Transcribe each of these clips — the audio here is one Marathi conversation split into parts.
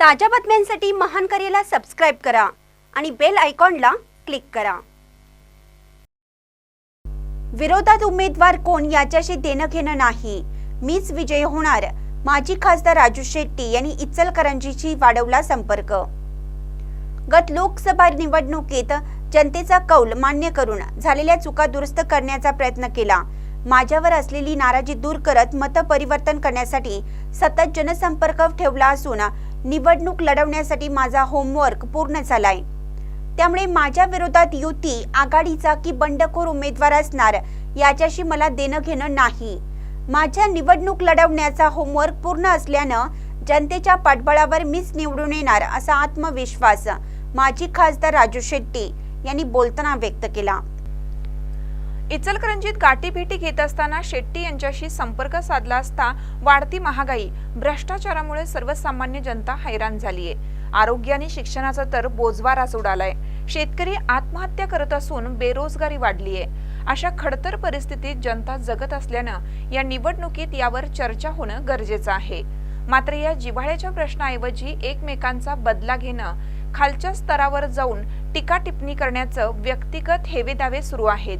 ताज्या बातम्यांसाठी महान करेला सबस्क्राईब करा आणि बेल आयकॉनला क्लिक करा. विरोधात उमेदवार कोण याच्याशी देणं घेणं नाही. मीच विजय होणार. माजी खासदार राजू शेट्टी यांनी इचलकरंजीची वाढवला संपर्क. गत लोकसभा निवडणुकीत जनतेचा कौल मान्य करून झालेल्या चुका दुरुस्त करण्याचा प्रयत्न केला. माझ्यावर असलेली नाराजी दूर करत मतपरिवर्तन करण्यासाठी सतत जनसंपर्क ठेवला असून निवडणूक लढवण्यासाठी माझा होमवर्क पूर्ण झालाय. त्यामुळे माझ्या विरोधात युती आघाडीचा की बंडखोर उमेदवार असणार याच्याशी मला देणं घेणं नाही. माझ्या निवडणूक लढवण्याचा होमवर्क पूर्ण असल्यानं जनतेच्या पाठबळावर मीच निवडून येणार असा आत्मविश्वास माजी खासदार राजू शेट्टी यांनी बोलताना व्यक्त केला. इचलकरंजीत गाठीभेटी घेत असताना शेट्टी यांच्याशी संपर्क साधला असता वाढती महागाई भ्रष्टाचारामुळे सर्वसामान्य जनता हैराण झालीय. आरोग्य आणि शिक्षणाचा तर बोजवाराच उडालाय. शेतकरी आत्महत्या करत असून बेरोजगारी वाढलीय. अशा खडतर परिस्थितीत जनता जगत असल्यानं या निवडणुकीत यावर चर्चा होणं गरजेचं आहे. मात्र या जिव्हाळ्याच्या प्रश्नाऐवजी एकमेकांचा बदला घेणं खालच्या स्तरावर जाऊन टीका टिप्पणी करण्याचं व्यक्तिगत हेवेदावे सुरू आहेत.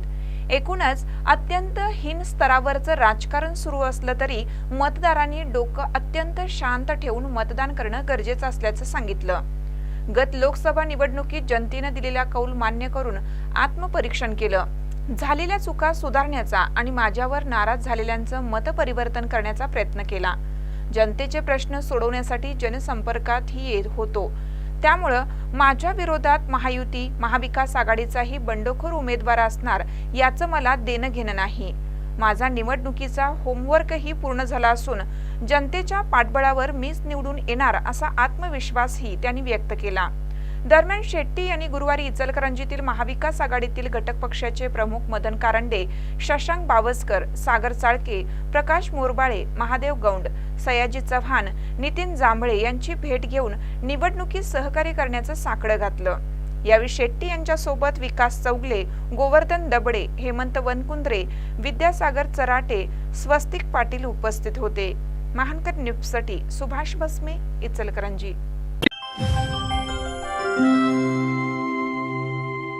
एकूणच अत्यंत हीन स्तरावरचं राजकारण सुरू असलं तरी मतदारांनी डोकं अत्यंत शांत ठेवून मतदान करणं गरजेचं असल्याचं सांगितलं. गत लोकसभा निवडणुकीत जनतेनं दिलेला कौल मान्य करून आत्मपरीक्षण केलं. झालेल्या चुका सुधारण्याचा आणि माझ्यावर नाराज झालेल्यांचं मतपरिवर्तन करण्याचा प्रयत्न केला. जनतेचे प्रश्न सोडवण्यासाठी जनसंपर्कातही येत होतो. त्यामुळं माझ्या विरोधात महायुती महाविकास आघाडीचाही बंडखोर उमेदवार असणार याचं मला देणं घेणं नाही. माझा निवडणुकीचा होमवर्कही पूर्ण झाला असून जनतेच्या पाठबळावर मीच निवडून येणार असा आत्मविश्वासही त्यांनी व्यक्त केला. दरम्यान शेट्टी यांनी गुरुवारी इचलकरंजीतील महाविकास आघाडीतील घटक पक्षाचे प्रमुख मदन कारंडे शशांक बावस्कर सागर चाळके प्रकाश मोरबाळे महादेव गौंड सयाजी चव्हाण नितीन जांभळे यांची भेट घेऊन निवडणुकीत सहकार्य करण्याचं साकडं घातलं. यावेळी शेट्टी यांच्यासोबत विकास चौगले गोवर्धन दबडे हेमंत वनकुंद्रे विद्यासागर चराटे स्वस्तिक पाटील उपस्थित होते. महानकर न्यूजसाठी सुभाष भस्मे इचलकरंजी. Thank you.